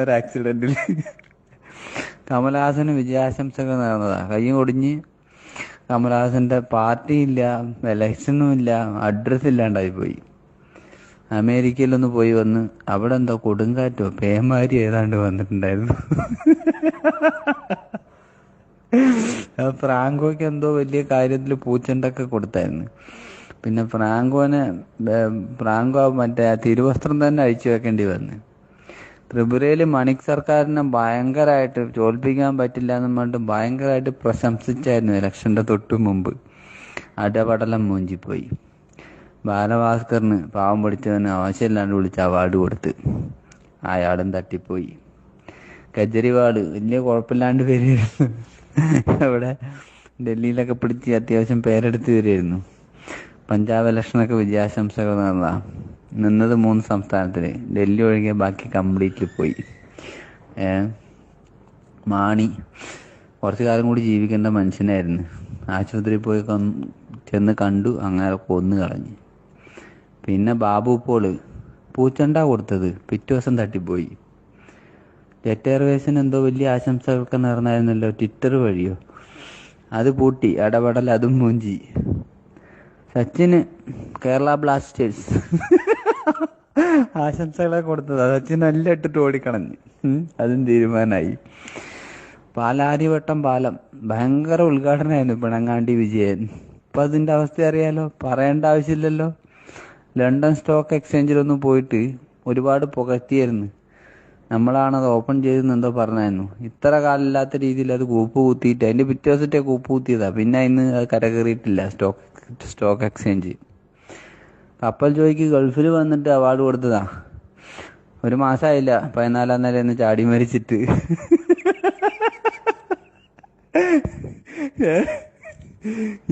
ഒരു ആക്സിഡന്റിൽ കമലഹാസന് വിജയാശംസകൾ നേർന്നതാ. കൈ ഒടിഞ്ഞ് കമലഹാസന്റെ പാർട്ടി ഇല്ല ഇലക്ഷനും ഇല്ല അഡ്രസ് ഇല്ലാണ്ടായി പോയി. അമേരിക്കയിലൊന്ന് പോയി വന്ന് അവിടെ എന്തോ കൊടുങ്കാറ്റോ പേമാരി ഏതാണ്ട് വന്നിട്ടുണ്ടായിരുന്നു. ഫ്രാങ്കോയ്ക്ക് എന്തോ വലിയ കാര്യത്തിൽ പൂച്ചണ്ടൊക്കെ കൊടുത്തായിരുന്നു. പിന്നെ ഫ്രാങ്കോനെ ഫ്രാങ്കോ മറ്റേ തിരുവസ്ത്രം തന്നെ അഴിച്ചു വെക്കേണ്ടി വന്നു. ത്രിപുരയിൽ മണിക് സർക്കാരിനെ ഭയങ്കരമായിട്ട് തോൽപ്പിക്കാൻ പറ്റില്ല എന്ന് പറഞ്ഞിട്ട് ഭയങ്കരമായിട്ട് പ്രശംസിച്ചായിരുന്നു ഇലക്ഷന്റെ തൊട്ടു മുമ്പ്. അടപടലം മൂഞ്ചിപ്പോയി. ബാലഭാസ്കറിന് പാവം പിടിച്ചവന് ആവശ്യമില്ലാണ്ട് വിളിച്ച് അവാർഡ് കൊടുത്ത്. അയാളും തട്ടിപ്പോയി. കെജ്രിവാൾ വലിയ കുഴപ്പമില്ലാണ്ട് വരികയായിരുന്നു. അവിടെ ഡൽഹിയിലൊക്കെ പിടിച്ച് അത്യാവശ്യം പേരെടുത്ത് വരികയായിരുന്നു. പഞ്ചാബ് ഇലക്ഷനൊക്കെ വിജയാശംസകൾ നേർന്നതാ. നിന്നത് മൂന്ന് സംസ്ഥാനത്തിൽ ഡൽഹി ഒഴികെ ബാക്കി കംപ്ലീറ്റ്ലി പോയി. മാണി. കുറച്ചു കാലം കൂടി ജീവിക്കേണ്ട മനുഷ്യനായിരുന്നു. ആശുപത്രിയിൽ പോയി ചെന്ന് കണ്ടു അങ്ങനെ കൊന്നു കളഞ്ഞു. പിന്നെ ബാബു പോൾ പൂച്ചണ്ട കൊടുത്തത്. പിറ്റേ ദിവസം തട്ടിപ്പോയി. ജെറ്റ് എയർവേസിന് എന്തോ വലിയ ആശംസകളൊക്കെ നേർന്നായിരുന്നല്ലോ ട്വിറ്റർ വഴിയോ? അത് പൂട്ടി ഇടപെടൽ അതും മൂഞ്ചി. സച്ചിന് കേരള ബ്ലാസ്റ്റേഴ്സ്. ആശംസകളെ കൊടുത്തത്. സച്ചിൻ നല്ല ഇട്ടിട്ട് ഓടിക്കളഞ്ഞ് അതും തീരുമാനമായി. പാലാരിവട്ടം പാലം. ഭയങ്കര ഉദ്ഘാടനമായിരുന്നു പിണങ്ങാണ്ടി വിജയൻ. ഇപ്പൊ അതിന്റെ അവസ്ഥ അറിയാലോ? പറയേണ്ട ആവശ്യമില്ലല്ലോ. ലണ്ടൻ സ്റ്റോക്ക് എക്സ്ചേഞ്ചിലൊന്നും പോയിട്ട് ഒരുപാട് പുകഴ്ത്തിയായിരുന്നു. അത് ഓപ്പൺ ചെയ്തെന്ന് എന്തോ പറഞ്ഞായിരുന്നു. ഇത്ര കാലമില്ലാത്ത രീതിയിൽ അത് കൂപ്പ് കുത്തിയിട്ട് അതിന്റെ പിറ്റേ ദിവസത്തെ കൂപ്പ് കുത്തിയതാ. പിന്നെ അതിന് അത് കരകയറിയിട്ടില്ല സ്റ്റോക്ക്. സ്റ്റോക്ക് എക്സ്ചേഞ്ച് കപ്പൽ ജോയിക്ക് ഗൾഫിൽ വന്നിട്ട് അവാർഡ് കൊടുത്തതാ. ഒരു മാസമായില്ല പതിനാലാം നിലയിൽ ചാടി മരിച്ചിട്ട്.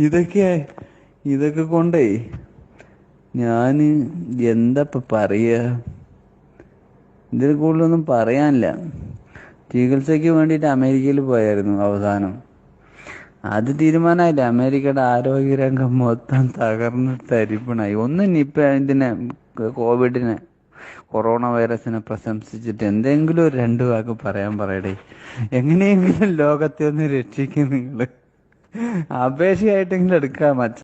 ഇതൊക്കെ ഇതൊക്കെ കൊണ്ടേ ഞാൻ എന്താ പറയാ? ഇതിൽ കൂടുതലൊന്നും പറയാനില്ല. ചികിത്സയ്ക്ക് വേണ്ടിയിട്ട് അമേരിക്കയിൽ പോയായിരുന്നു അവസാനം. അത് തീരുമാനമായില്ല അമേരിക്കയുടെ ആരോഗ്യരംഗം മൊത്തം തകർന്ന് തരിപ്പണായി. ഒന്ന് നിപ്പ ഇതിനെ കോവിഡിനെ കൊറോണ വൈറസിനെ പ്രശംസിച്ചിട്ട് എന്തെങ്കിലും ഒരു രണ്ടു വാക്ക് പറയാൻ പറയടേ. എങ്ങനെയെങ്കിലും ലോകത്തെ ഒന്ന് രക്ഷിക്കും നിങ്ങൾ. അപേക്ഷയായിട്ടെങ്കിലും എടുക്കാം മച്ച.